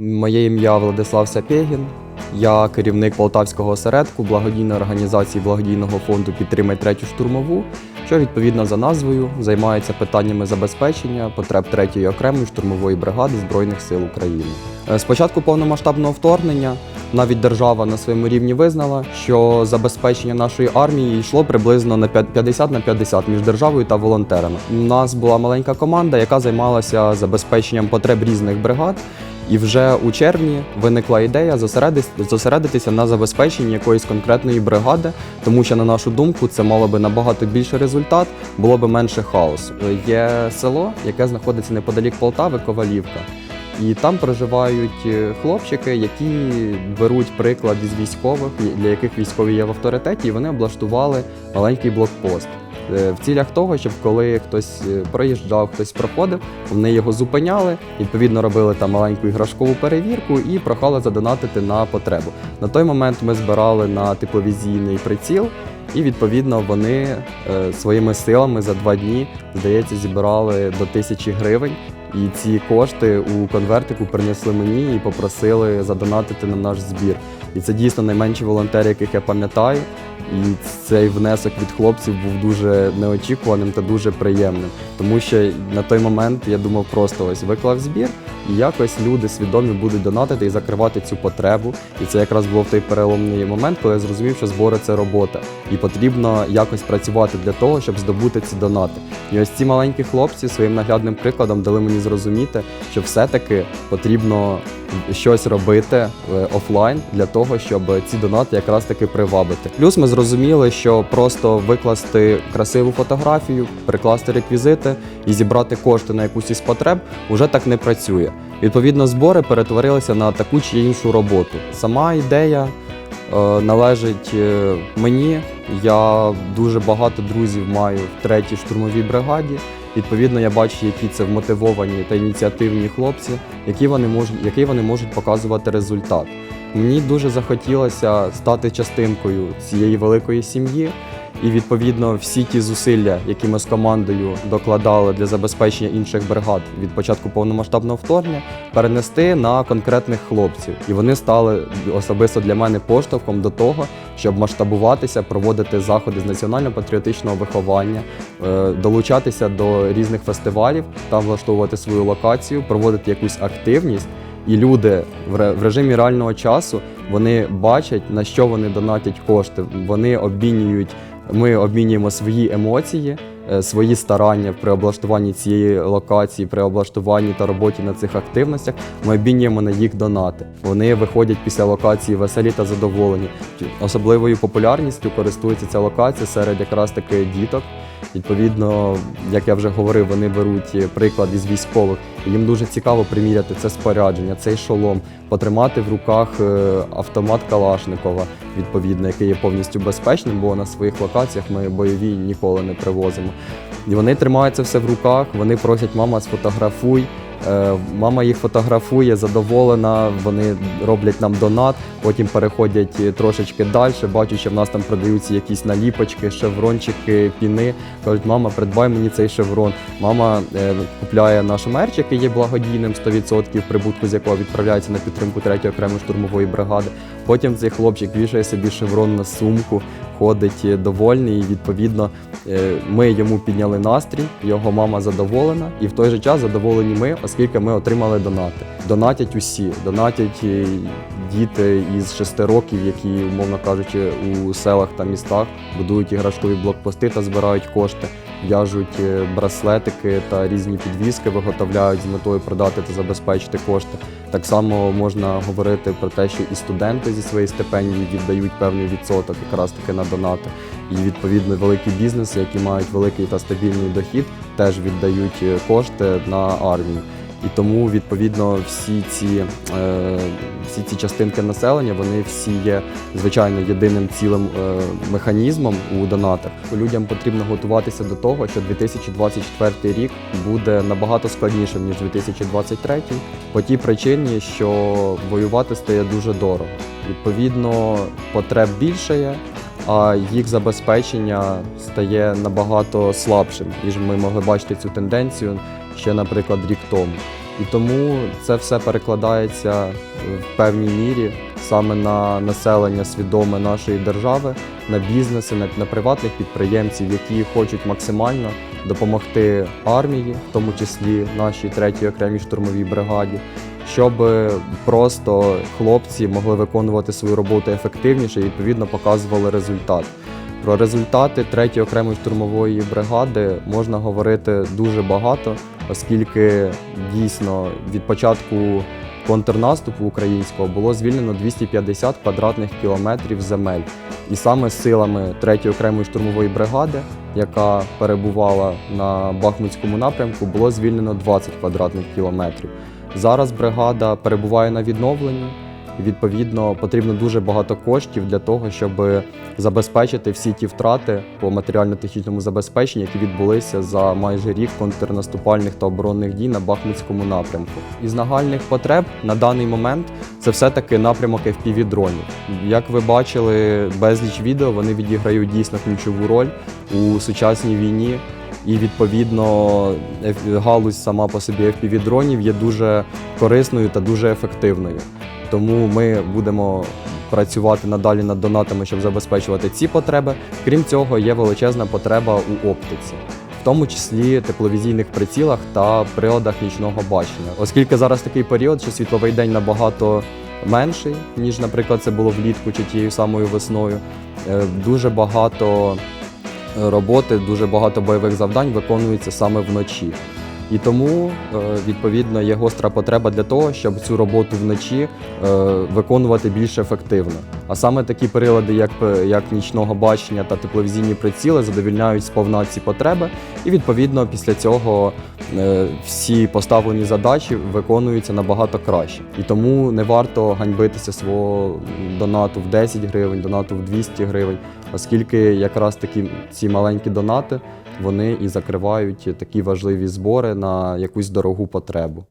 Моє ім'я Владислав Сапєгін. Я керівник Полтавського осередку благодійної організації благодійного фонду Підтримай третю штурмову, що відповідно за назвою займається питаннями забезпечення потреб третьої окремої штурмової бригади Збройних сил України. Е, З початку повномасштабного вторгнення навіть держава на своєму рівні визнала, що забезпечення нашої армії йшло приблизно на п'ят- 50 на 50 між державою та волонтерами. У нас була маленька команда, яка займалася забезпеченням потреб різних бригад. І вже у червні виникла ідея зосередитися на забезпеченні якоїсь конкретної бригади, тому що, на нашу думку, це мало би набагато більший результат, було би менше хаосу. Є село, яке знаходиться неподалік Полтави, Ковалівка. І там проживають е, хлопчики, які беруть приклад із військових, для яких військові є в авторитеті, і вони облаштували маленький блокпост. Е, В цілях того, щоб коли хтось е, проїжджав, хтось проходив, вони його зупиняли, відповідно робили там маленьку іграшкову перевірку і прохали задонатити на потребу. На той момент ми збирали на тепловізійний приціл, і відповідно вони е, своїми силами за два дні, здається, зібрали до тисячі гривень. І ці кошти у конвертику принесли мені і попросили задонатити на наш збір. І це дійсно найменші волонтери, яких я пам'ятаю. І цей внесок від хлопців був дуже неочікуваним та дуже приємним. Тому що на той момент я думав просто ось виклав збір, і якось люди свідомі будуть донатити і закривати цю потребу. І це якраз був той переломний момент, коли я зрозумів, що збори це робота, і потрібно якось працювати для того, щоб здобути ці донати. І ось ці маленькі хлопці своїм наглядним прикладом дали мені зрозуміти, що все-таки потрібно щось робити е, офлайн для того, щоб ці донати якраз таки привабити. Плюс ми зрозуміли, що просто викласти красиву фотографію, прикласти реквізити і зібрати кошти на якусь із потреб вже так не працює. Відповідно, збори перетворилися на таку чи іншу роботу. Сама ідея е, належить е, мені. Я дуже багато друзів маю в третій штурмовій бригаді. Відповідно, я бачу, які це вмотивовані та ініціативні хлопці, які вони можуть, який вони можуть показувати результат. Мені дуже захотілося стати частинкою цієї великої сім'ї, і відповідно всі ті зусилля, які ми з командою докладали для забезпечення інших бригад від початку повномасштабного вторгнення, перенести на конкретних хлопців. І вони стали особисто для мене поштовхом до того, щоб масштабуватися, проводити заходи з національно-патріотичного виховання, е, долучатися до різних фестивалів, там влаштовувати свою локацію, проводити якусь активність. І люди в режимі реального часу вони бачать на що вони донатять кошти. Вони обмінюють. Ми обмінюємо свої емоції, е, свої старання при облаштуванні цієї локації, при облаштуванні та роботі на цих активностях. Ми обмінюємо на їх донати. Вони виходять після локації веселі та задоволені. Особливою популярністю користується ця локація серед якраз таки діток. Відповідно, як я вже говорив, вони беруть е, приклад із військових. Їм дуже цікаво приміряти це спорядження, цей шолом, потримати в руках е, автомат Калашникова, відповідно, який є повністю безпечним, бо на своїх локаціях ми бойові ніколи не привозимо. І вони тримають це все в руках, вони просять, мама, сфотографуй. Е, Мама їх фотографує, задоволена, вони роблять нам донат, потім переходять е, трошечки далі. Бачу, що в нас там продаються якісь наліпочки, шеврончики, піни. Кажуть, мама, придбай мені цей шеврон. Мама е, купляє наш мерч, який є благодійним 100%, прибутку з якого відправляється на підтримку 3 окремої штурмової бригади. Потім цей хлопчик вішає собі шеврон на сумку, ходить е, довольний. І відповідно е, ми йому підняли настрій, його мама задоволена, і в той же час задоволені ми, оскільки ми отримали донати. Донатять усі, донатять е, діти із 6 років, які, умовно кажучи, у селах та містах будують іграшкові блокпости та збирають кошти. В'яжуть е, браслетики та різні підвіски, виготовляють з метою продати та забезпечити кошти. Так само можна говорити про те, що і студенти зі своєї стипендії віддають певний відсоток якраз таки на донати. І відповідно великі бізнеси, які мають великий та стабільний дохід, теж віддають е, кошти на армію. І тому відповідно всі ці, е, всі ці частинки населення вони всі є звичайно єдиним цілим е, механізмом у донатах. Людям потрібно готуватися до того, що 2024 рік буде набагато складнішим ніж 2023, по тій причині, що воювати стає дуже дорого. Відповідно, потреб більше є, а їх забезпечення стає набагато слабшим, ніж ми могли бачити цю тенденцію ще, наприклад, рік тому. І тому це все перекладається в певній мірі саме на населення свідоме нашої держави, на бізнеси, на, на приватних підприємців, які хочуть максимально допомогти армії, в тому числі нашій третій окремій штурмовій бригаді, щоб просто хлопці могли виконувати свою роботу ефективніше і відповідно показували результат. Про результати третьої окремої штурмової бригади можна говорити дуже багато, оскільки дійсно від початку контрнаступу українського було звільнено 250 квадратних кілометрів земель. І саме силами третьої окремої штурмової бригади, яка перебувала на Бахмутському напрямку, було звільнено 20 квадратних кілометрів. Зараз бригада перебуває на відновленні. Відповідно, потрібно дуже багато коштів для того, щоб забезпечити всі ті втрати по матеріально-технічному забезпеченню, які відбулися за майже рік контрнаступальних та оборонних дій на Бахмутському напрямку. Із нагальних потреб на даний момент це все-таки напрямок fpv дронів. Як ви бачили, безліч відео вони відіграють дійсно ключову роль у сучасній війні. І відповідно галузь сама по собі fpv дронів є дуже корисною та дуже ефективною. Тому ми будемо працювати надалі над донатами, щоб забезпечувати ці потреби. Крім цього, є величезна потреба у оптиці, в тому числі тепловізійних прицілах та приладах нічного бачення. Оскільки зараз такий період, що світловий день набагато менший, ніж, наприклад, це було влітку чи тією самою весною. е, Дуже багато роботи, дуже багато бойових завдань виконується саме вночі. І тому, е, відповідно, є гостра потреба для того, щоб цю роботу вночі е, виконувати більш ефективно. А саме такі прилади, як, як нічного бачення та тепловізійні приціли, задовільняють сповна ці потреби, і відповідно після цього е, всі поставлені задачі виконуються набагато краще. І тому не варто ганьбитися свого донату в 10 гривень, донату в 200 гривень, оскільки якраз такі ці маленькі донати вони і закривають такі важливі збори на якусь дорогу потребу.